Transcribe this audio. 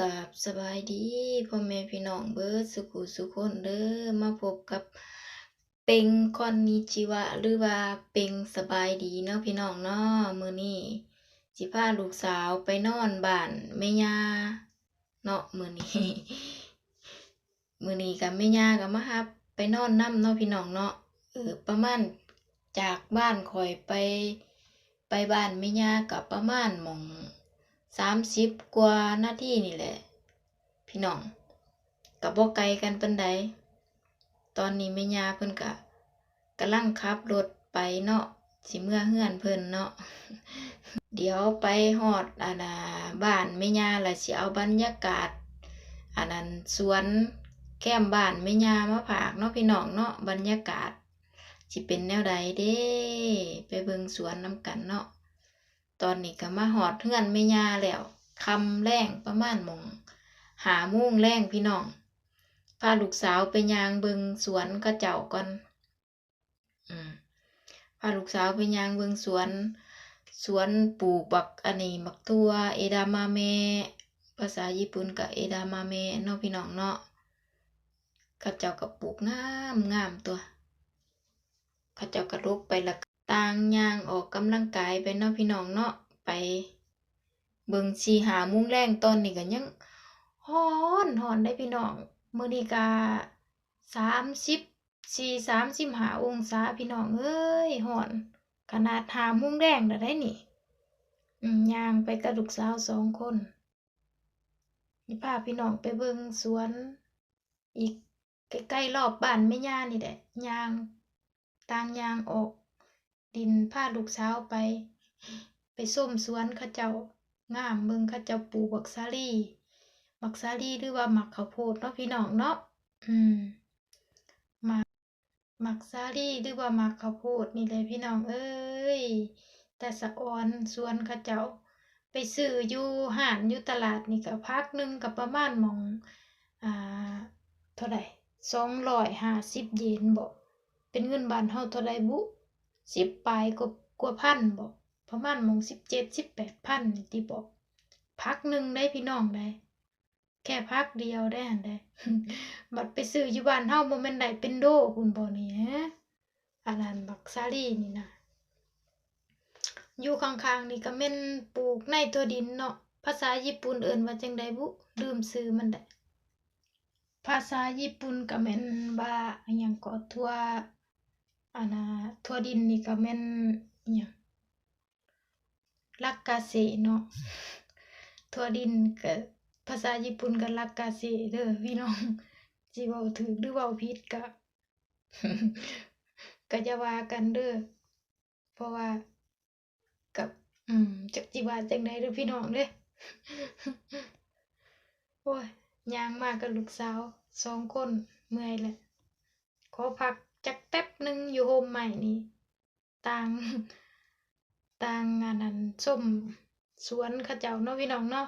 กราบสบายดีพ่อแม่พี่น้องเบิดสุขุสุคนเด้อมาพบกับเป็งคอนนิจิวะหรือว่าเป็งสบายดีเนาะพี่น้องเนาะมือนี้สิพาลูกสาวไปนอนบ้านแม่ย่าเนาะมือนี้มื้อนี้กับแม่ย่าก็มารับไปนอนนํเนาะพี่น้องเนาะเออประมาณจากบ้านข่อยไปไปบ้านแม่ย่าก็ประมาณมอง สามสิบกว่านาทีนี่แหละ พี่น้องกับบ่ไกลกันปานใดตอนนี้แม่ยาเพิ่นก็กำลังขับรถไปเนาะสิเมื่อเฮือนเพิ่นเนาะเดี๋ยวไปฮอดอันน่ะบ้านแม่ยาล้วสิเอาบรรยากาศอันนั้นสวนแก้มบ้านแม่ยามาฝากเนาะพี่น้องเนาะบรรยากาศสิเป็นแนวใดเด้ ไปเบิ่งสวนน้ำกันเนาะ ตอนนี้ก็มาหอดเฮือนแม่ยาแล้วคำแรงประมาณมง หามุ่งแรงพี่น้องพาลูกสาวไปยางเบิงสวนเขาเจ้าก่อนอืมพาลูกสาวไปยางเบิงสวน สวนปลูกบักอันนี้บักทั่วเอดามาเมภาษาญี่ปุ่นก็เอดามาเมเนาะพี่น้องเนาะเขาเจ้าก็ปลูกงามงามตัวเขาเจ้าก็ลกไปละ ต่างย่างออกกำลังกายไปเนาะพี่น้องเนาะไป เบิ่งสีหามุ้งแรงตอนนี้ก็ยังฮ้อนฮ้อนได้พี่น้องมื้อนี้ก็สามสิบสี่สามสิบหาองศาพี่น้องเอ้ยฮ้อนขนาดหามุ้งแรงแล้ได้นี่ย่างไปกับลูกสาวสองคนนี่พาพี่น้องไปเบิ่งสวน อีกใกล้ๆรอบบ้านแม่ย่านี่แหละย่างต่างย่างออก ดินพาลูกสาวไป ไปส้มสวนเขาเจ้างามเบิ่งเขาเจ้าปลูกบักซาลี่บักซาลี่หรือว่าหมักข้าวโพดเนาะพี่น้องเนาะอืมหมักหมักซาลี่หรือว่าหมักข้าวโพดนี่แหละพี่น้องเอ้ยแต่สะออนสวนเขาเจ้า ไปซื้ออยู่ห้านอยู่ตลาดนี่ก็พักหนึ่งก็ประมาณมองอ่าเท่าไหร่สองร้อยห้าสิบเยนบ่เป็นเงินบาทเฮาเท่าไรบุ สิบปลายกว่ากว่าพันบ่ประมาณมงสิบเจ็ดสิบแปดพันนี่ติบ่พักหนึ่งได้พี่น้องได้ แค่พักเดียวได้หันได้บัดไปซื้ออยู่บ้านเฮาบ่แม่นได้เป็นโดคุณบ่นี่ฮะอันนั้นบักซาลีนี่นะอยู่ข้างๆนี่ก็แม่นปลูกในตัวดินเนาะภาษาญี่ปุ่นเอิ้นว่าจังไดบุลืมชื่อมันได้ภาษาญี่ปุ่นก็แม่นว่าอิหยังก็ทั่ว อันน่ะทั่วดินนี่ก็แม่นอิหยังลักกาเซเนาะทั่วดินก็ภาษาญี่ปุ่นก็ลักกาเซเด้อพี่น้องสิเว้าถูกหรือเว้าผิดก็ก็อย่าว่ากันเด้อเพราะว่ากับอืมจักสิว่าจังไดเด้อพี่น้องเด้อโอ้ยย่างมากกับลูกสาวสองคนเมื่อยแหละขอพัก ป๊บหนึ่งอยู่โฮมใหม่นี่ต่างต่างอันนั้นส้มสวนข้าเจ้าเนาะพี่น้องเนาะ